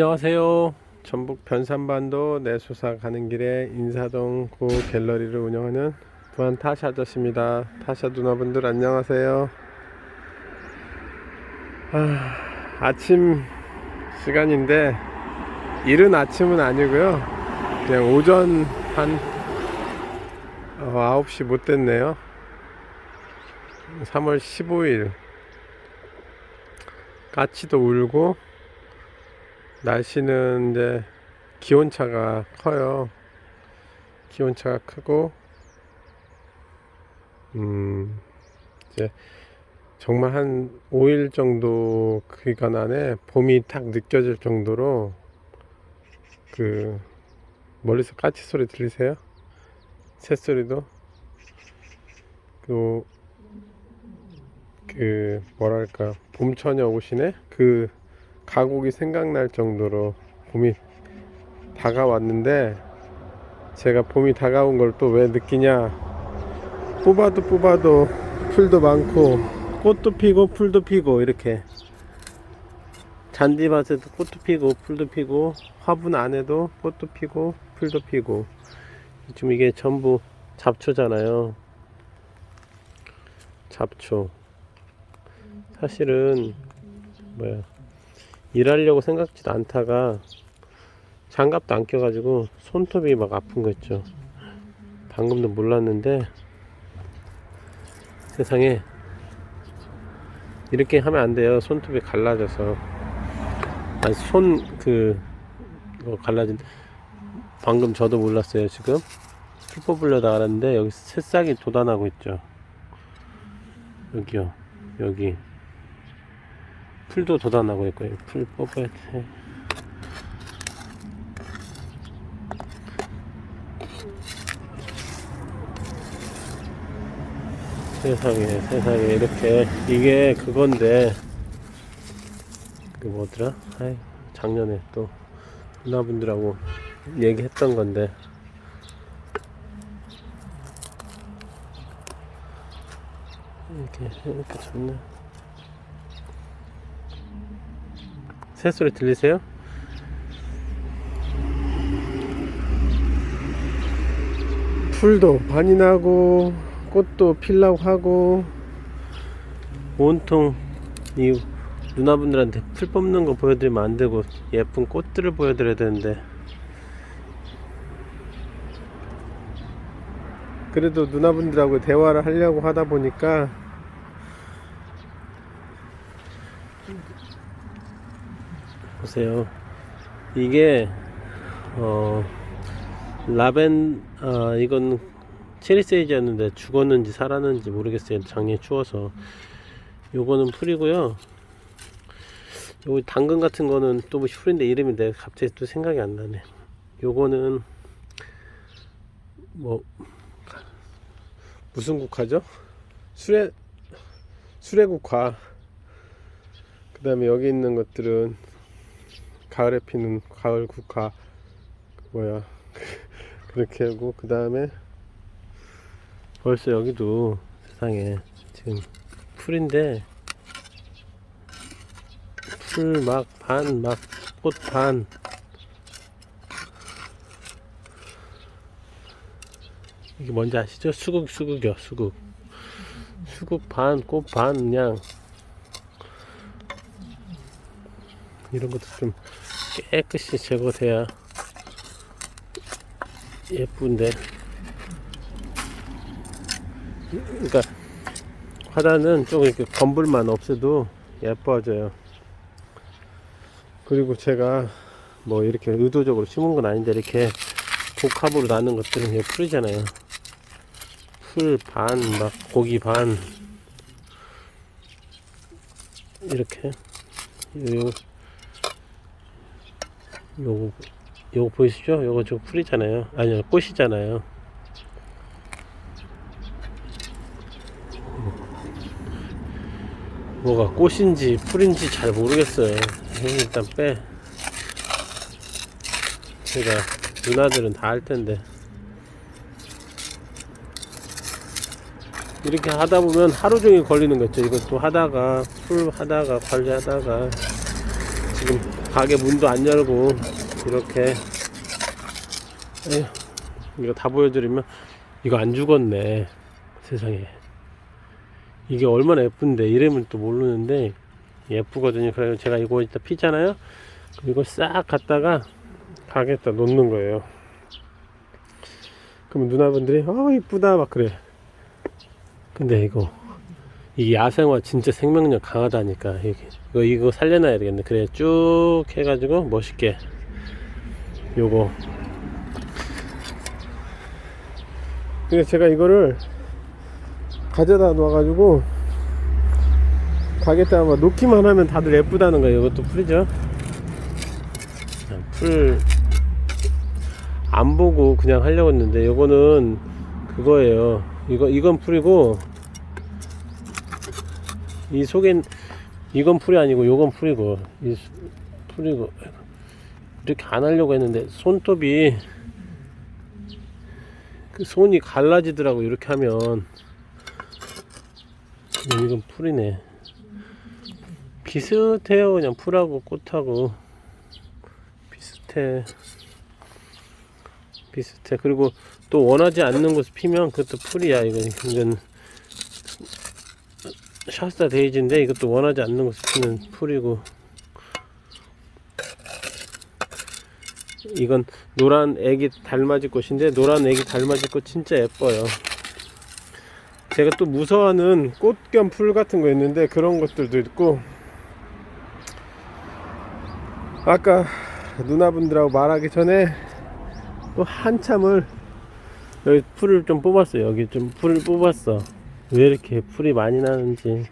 안녕하세요. 전북 변산반도 내수사 가는 길에 인사동 구 갤러리를 운영하는 부안 타샤 아저씨입니다. 타샤 누나분들 안녕하세요. 아, 아침 시간인데 이른 아침은 아니고요. 그냥 오전 한 어, 9시 못 됐네요. 3월 15일 까치도 울고 날씨는 이제 기온차가 커요. 기온차가 크고, 음, 이제 정말 한 5일 정도 기간 안에 봄이 딱 느껴질 정도로 그 멀리서 까치 소리 들리세요? 새소리도? 그, 그, 뭐랄까, 봄처녀 오시네? 그, 가곡이 생각날 정도로 봄이 다가왔는데 제가 봄이 다가온 걸 또 왜 느끼냐? 뽑아도 뽑아도 풀도 많고 꽃도 피고 풀도 피고 이렇게 잔디밭에도 꽃도 피고 풀도 피고 화분 안에도 꽃도 피고 풀도 피고 지금 이게 전부 잡초잖아요. 잡초. 사실은 뭐야 일하려고 생각지도 않다가 장갑도 안 껴가지고 손톱이 막 아픈 거 있죠. 방금도 몰랐는데 세상에 이렇게 하면 안 돼요. 손톱이 갈라져서 아니 손그 뭐 갈라진 방금 저도 몰랐어요. 지금 피 뽑으려다 알았는데 여기 새싹이 돋아나고 있죠. 여기요. 여기 풀도 돋아나고 있고요. 풀 뽑아야 돼. 세상에 세상에 이렇게 이게 그건데 그 뭐더라? 아이 작년에 또 누나분들하고 얘기했던 건데 이렇게 이렇게 좋네. 새소리 들리세요? 풀도 많이 나고 꽃도 필라고 하고 온통 이 누나분들한테 풀 뽑는 거 보여드리면 안 되고 예쁜 꽃들을 보여드려야 되는데 그래도 누나분들하고 대화를 하려고 하다 보니까 보세요. 이게 어 라벤 아 이건 체리 세이지였는데 죽었는지 살았는지 모르겠어요. 작년에 추워서. 요거는 풀이고요. 요거 당근 같은 거는 또 뭐 풀인데 이름이 내가 갑자기 또 생각이 안 나네. 요거는 뭐 무슨 국화죠? 수레 수레국화. 그다음에 여기 있는 것들은 가을에 피는 가을 국화 뭐야 그렇게 하고 그 다음에 벌써 여기도 세상에 지금 풀인데 풀 막 반 막 꽃 반. 이게 뭔지 아시죠? 수국 수국이요 수국. 수국 반 꽃 반 그냥. 이런 것도 좀 깨끗이 제거돼야 예쁜데. 그러니까 화단은 좀 이렇게 검불만 없애도 예뻐져요. 그리고 제가 뭐 이렇게 의도적으로 심은 건 아닌데 이렇게 복합으로 나는 것들은 풀이잖아요. 풀 반 막 고기 반. 이렇게. 요 요거 요거 보이시죠? 요거 저 풀이잖아요. 아니요 꽃이잖아요. 뭐가 꽃인지 풀인지 잘 모르겠어요. 일단 빼. 제가 누나들은 다 할 텐데. 이렇게 하다 보면 하루 종일 걸리는 거죠. 이것도 하다가 풀 하다가 관리하다가 지금 가게 문도 안 열고 이렇게. 에휴, 이거 다 보여드리면 이거 안 죽었네 세상에. 이게 얼마나 예쁜데 이름은 또 모르는데 예쁘거든요. 그래서 제가 이거 이따 피잖아요. 그럼 이걸 싹 갖다가 가게에다 놓는 거예요. 그러면 누나분들이 어 이쁘다. 막 그래. 근데 이거 이 야생화 진짜 생명력 강하다니까. 이거 이거 살려놔야 되겠네. 그래 쭉 해가지고 멋있게 요거. 근데 제가 이거를 가져다 놓아가지고 가게에다 막 놓기만 하면 다들 예쁘다는 거예요. 이것도 풀이죠? 풀 안 보고 그냥 하려고 했는데 요거는 그거예요. 이거 이건 풀이고 이 속엔 이건 풀이 아니고 요건 풀이고 이 수- 풀이고. 이렇게 안 하려고 했는데 손톱이 그 손이 갈라지더라고 이렇게 하면. 이건 풀이네. 비슷해요 그냥 풀하고 꽃하고. 비슷해. 비슷해. 그리고 또 원하지 않는 곳에 피면 그것도 풀이야 이건. 이건 샤스타 데이지인데 이것도 원하지 않는 곳에 피는 풀이고. 이건 노란 애기 달맞이 꽃인데 노란 애기 달맞이 꽃 진짜 예뻐요. 제가 또 무서워하는 꽃 겸 풀 같은 거 있는데 그런 것들도 있고. 아까 누나분들하고 말하기 전에 또 한참을 여기 풀을 좀 뽑았어요. 여기 좀 풀을 뽑았어 왜 이렇게 풀이 많이 나는지.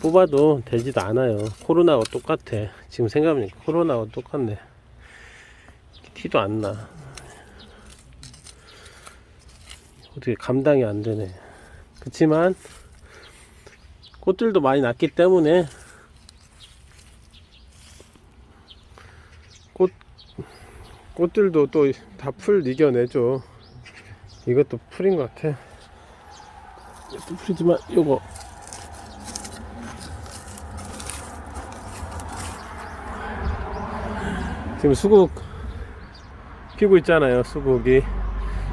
뽑아도 되지도 않아요. 코로나와 똑같아. 지금 생각해보니까 코로나와 똑같네. 티도 안나. 어떻게 감당이 안 되네. 그치만 꽃들도 많이 났기 때문에 꽃 꽃들도 또 다 풀 이겨내죠 이것도 풀인 것 같아. 이것도 풀이지만 요거. 지금 수국 피고 있잖아요 수국이.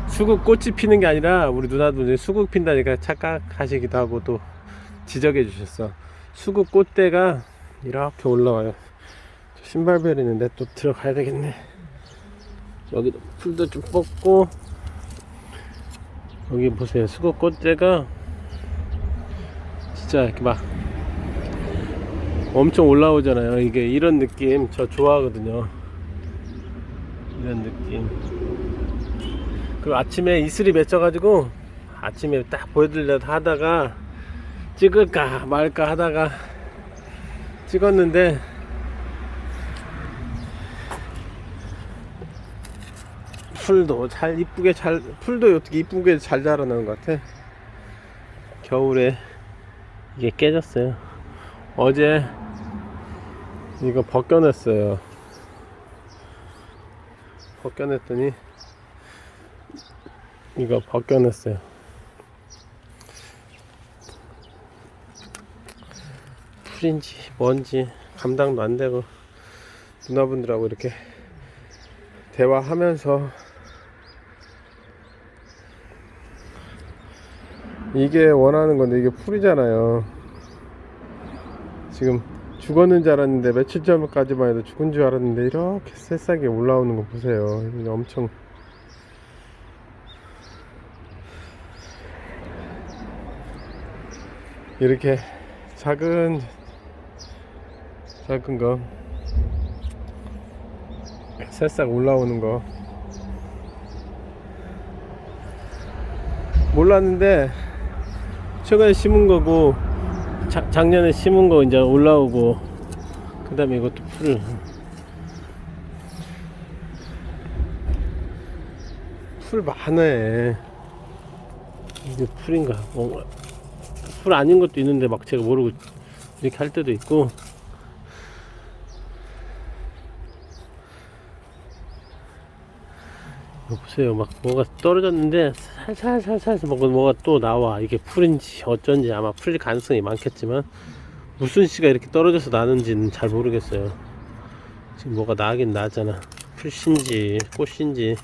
수국 꽃이 피는 게 아니라 우리 누나도 이제 수국 핀다니까 착각하시기도 하고 또 지적해 주셨어. 수국 꽃대가 이렇게 올라와요. 신발벨 있는데 또 들어가야 되겠네. 여기도 풀도 좀 뽑고 여기 보세요. 수국 꽃대가 진짜 이렇게 막 엄청 올라오잖아요. 이게 이런 느낌. 저 좋아하거든요. 이런 느낌. 그리고 아침에 이슬이 맺혀가지고 아침에 딱 보여드리려고 하다가 찍을까 말까 하다가 찍었는데 풀도 잘 이쁘게 잘 풀도 어떻게 이쁘게 잘 자라나는 것 같아? 겨울에 이게 깨졌어요. 어제 이거 벗겨냈어요. 벗겨냈더니 이거 벗겨냈어요. 풀인지 뭔지 감당도 안 되고 누나분들하고 이렇게 대화하면서 이게 원하는 건데 이게 풀이잖아요. 지금 죽었는 줄 알았는데 며칠 전까지만 해도 죽은 줄 알았는데 이렇게 새싹이 올라오는 거 보세요. 엄청. 이렇게 작은 작은 거. 새싹 올라오는 거. 몰랐는데 최근에 심은 거고 자- 작년에 심은 거 이제 올라오고 그 다음에 이것도 풀을. 풀 많네 이게 풀인가? 뭔가 풀 아닌 것도 있는데 막 제가 모르고 이렇게 할 때도 있고 보세요 막 뭐가 떨어졌는데 살살살살 뭐가, 뭐가 또 나와 이게 풀인지 어쩐지 아마 풀릴 가능성이 많겠지만 무슨 씨가 이렇게 떨어져서 나는지는 잘 모르겠어요. 지금 뭐가 나긴 나잖아. 풀씨인지 꽃인지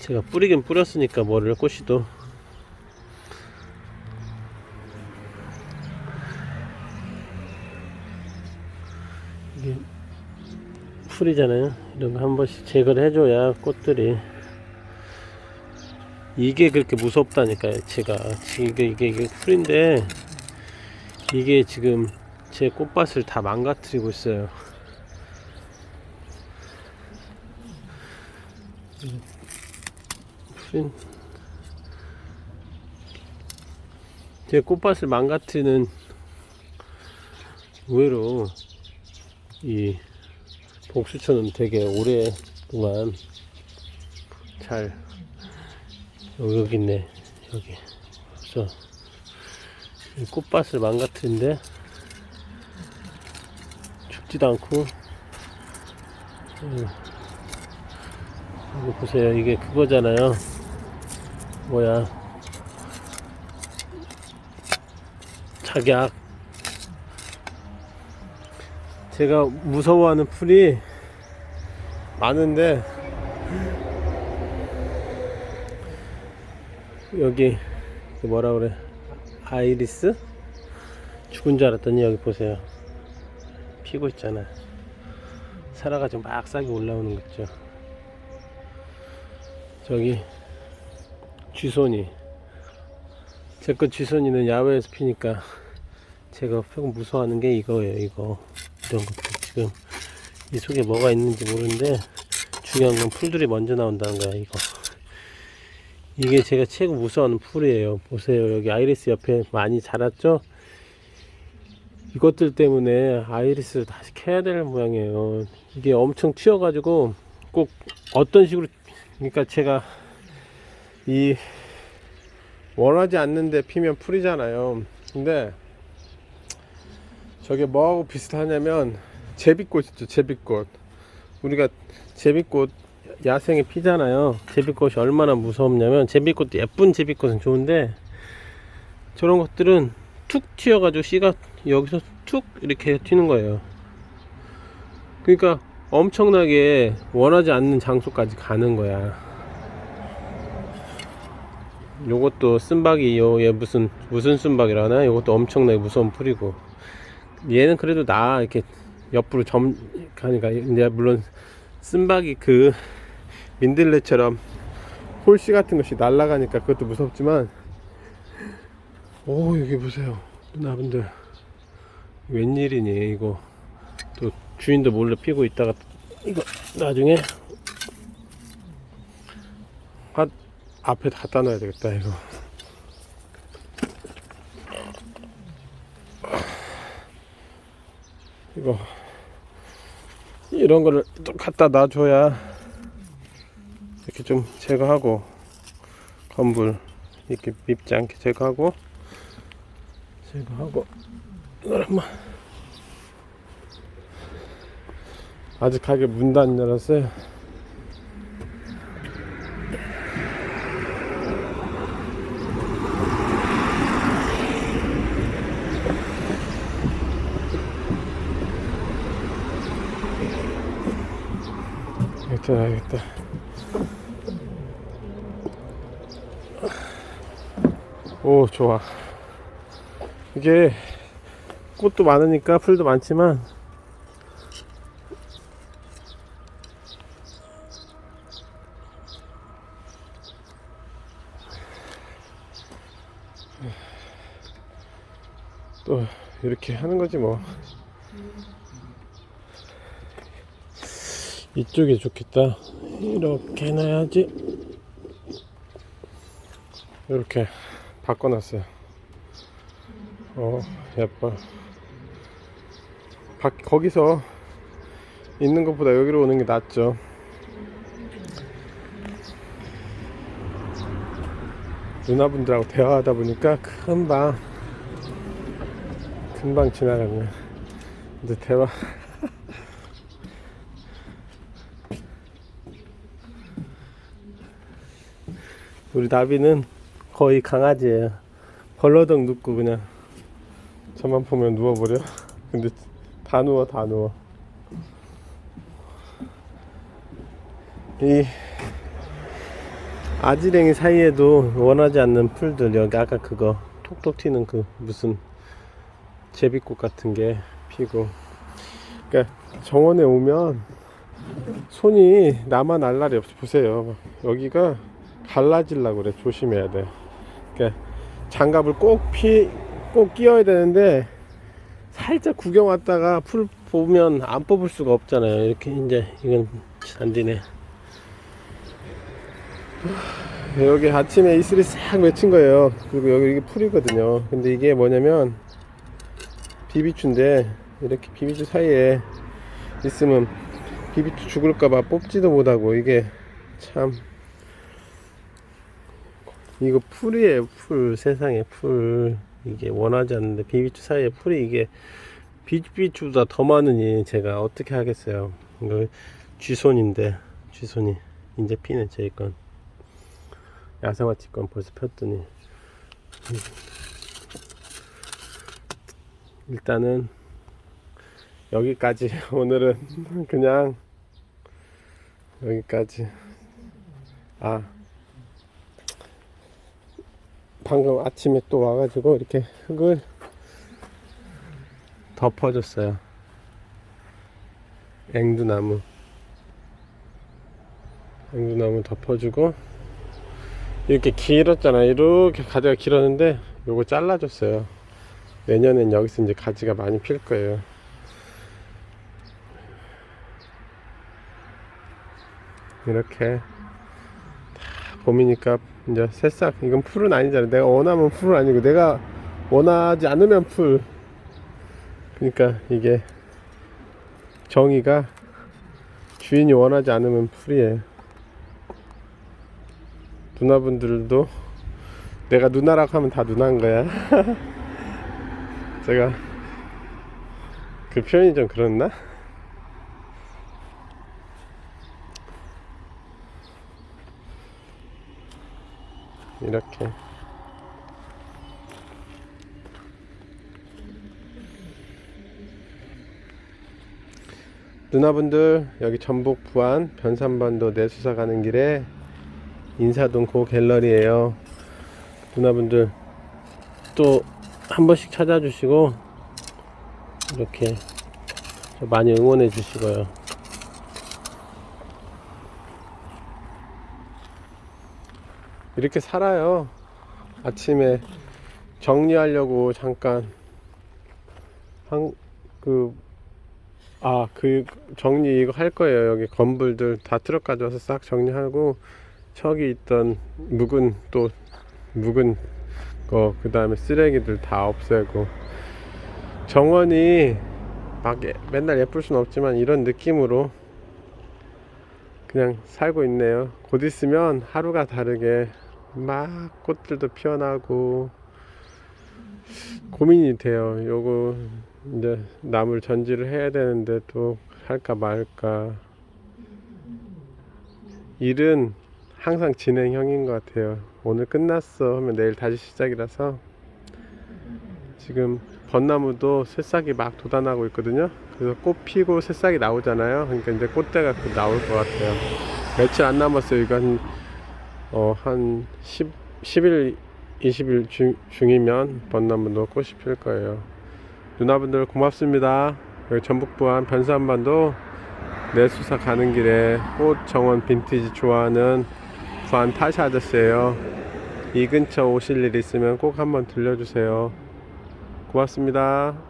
제가 뿌리긴 뿌렸으니까 뭐를 꽃이도 이게 풀이잖아요. 이런 거 한 번씩 제거를 해줘야 꽃들이 이게 그렇게 무섭다니까요. 제가 지금 이게 이게, 풀인데 이게 지금 제 꽃밭을 다 망가뜨리고 있어요. 풀인 제 꽃밭을 망가뜨리는 의외로 이 복수초는 되게 오랫동안 잘 여기, 여기 있네. 여기. 그래서 이 꽃밭을 망가뜨린데 죽지도 않고. 음, 여기 보세요. 이게 그거잖아요. 뭐야? 작약. 제가 무서워하는 풀이 많은데 여기 그 뭐라 그래? 아이리스? 죽은 줄 알았더니 여기 보세요. 피고 있잖아. 살아가지고 막 싹이 올라오는 거 있죠. 저기 쥐손이. 제거 쥐손이는 야외에서 피니까 제가 조금 무서워하는 게 이거예요 이거. 이런 것들. 지금 이 속에 뭐가 있는지 모르는데 중요한 건 풀들이 먼저 나온다는 거야 이거 이게 제가 최고 무서워하는 풀이에요. 보세요. 여기 아이리스 옆에 많이 자랐죠? 이것들 때문에 아이리스를 다시 캐야 될 모양이에요. 이게 엄청 튀어 가지고 꼭 어떤 식으로 그러니까 제가 이 원하지 않는데 피면 풀이잖아요. 근데 저게 뭐하고 비슷하냐면 제비꽃 있죠 제비꽃. 우리가 제비꽃 야생에 피잖아요. 제비꽃이 얼마나 무섭냐면 제비꽃도 예쁜 제비꽃은 좋은데 저런 것들은 툭 튀어가지고 씨가 여기서 툭 이렇게 튀는 거예요. 그러니까 엄청나게 원하지 않는 장소까지 가는 거야. 요것도 쓴박이 요 얘 무슨 무슨 쓴박이라나? 요것도 엄청나게 무서운 풀이고. 얘는 그래도 나 이렇게 옆으로 점 가니까 이제 물론 쓴박이 그 민들레처럼 홀씨 같은 것이 날아가니까 그것도 무섭지만 오 여기 보세요. 누나분들. 웬일이니 이거. 또 주인도 몰래 피고 있다가 이거 나중에 아, 앞에 갖다 놔야 되겠다 이거. 이거. 이런 거를 또 갖다 놔줘야 이렇게 좀 제거하고 건불 이렇게 밉지 않게 제거하고 제거하고 이걸 한번 아직 가게 문도 안 열었어요. 여기다 놔야겠다 오 좋아. 이게 꽃도 많으니까 풀도 많지만 또 이렇게 하는 거지 뭐. 이쪽이 좋겠다. 이렇게 해놔야지. 이렇게 바꿔놨어요. 어 예뻐. 밖 거기서 있는 것보다 여기로 오는 게 낫죠. 누나분들하고 대화하다 보니까 금방 금방 지나가네 근데 대화. 우리 나비는 거의 강아지예요. 벌러덩 눕고 그냥 저만 보면 누워버려. 근데 다 누워, 다 누워. 이 아지랭이 사이에도 원하지 않는 풀들 여기 아까 그거 톡톡 튀는 그 무슨 제비꽃 같은 게 피고 그러니까 정원에 오면 손이 나만 알 날이 없어 보세요 여기가 갈라질라 그래 조심해야 돼 그러니까 장갑을 꼭 피 꼭 끼워야 되는데 살짝 구경 왔다가 풀 보면 안 뽑을 수가 없잖아요 이렇게 이제 이건 안 되네 여기 아침에 이슬이 싹 맺힌 거예요. 그리고 여기 이게 풀이거든요. 근데 이게 뭐냐면 비비추인데 이렇게 비비추 사이에 있으면 비비추 죽을까봐 뽑지도 못하고 이게 참 이거 풀이에요. 풀 세상에 풀 이게 원하지 않는데 비비추 사이에 풀이 이게 비비추보다 더 많으니 제가 어떻게 하겠어요. 이거 쥐손인데 쥐손이 이제 피네 제 건. 야생화 건 벌써 폈더니 일단은 여기까지 오늘은 그냥 여기까지 아 방금 아침에 또 와가지고 이렇게 흙을 덮어줬어요. 앵두나무. 앵두나무 덮어주고 이렇게 길었잖아. 이렇게 가지가 길었는데 요거 잘라줬어요. 내년엔 여기서 이제 가지가 많이 필 거예요. 이렇게 다 봄이니까 이제 새싹 이건 풀은 아니잖아 내가 원하면 풀은 아니고 내가 원하지 않으면 풀 그러니까 이게 정의가 주인이 원하지 않으면 풀이에요 누나분들도 내가 누나라고 하면 다 누나인 거야. 제가 그 표현이 좀 그렇나? 이렇게 누나분들 여기 전북 부안 변산반도 내수사 가는 길에 인사동 고 갤러리에요. 누나분들 또 한 번씩 찾아주시고 이렇게 많이 응원해 주시고요. 이렇게 살아요. 아침에 정리하려고 잠깐 한 그 아, 그 정리 이거 할 거예요. 여기 건불들 다 트럭 가져와서 싹 정리하고 저기 있던 묵은 또 묵은 거 그 다음에 쓰레기들 다 없애고 정원이 막 예- 맨날 예쁠 순 없지만 이런 느낌으로 그냥 살고 있네요 곧 있으면 하루가 다르게 막 꽃들도 피어나고 고민이 돼요 요거 이제 나물 전지를 해야 되는데 또 할까 말까 일은 항상 진행형인 것 같아요. 오늘 끝났어 하면 내일 다시 시작이라서 지금 벚나무도 새싹이 막 돋아나고 있거든요. 그래서 꽃 피고 새싹이 나오잖아요. 그러니까 이제 꽃대가 곧 나올 것 같아요. 며칠 안 남았어요. 한, 어, 한 10, 10일, 20일 중, 중이면 벚나무도 꽃이 필 거예요. 누나분들 고맙습니다. 여기 전북 부안 변산반도 내수사 가는 길에 꽃 정원 빈티지 좋아하는 부안 타샤 아저씨예요. 이 근처 오실 일 있으면 꼭 한번 들려주세요. 고맙습니다.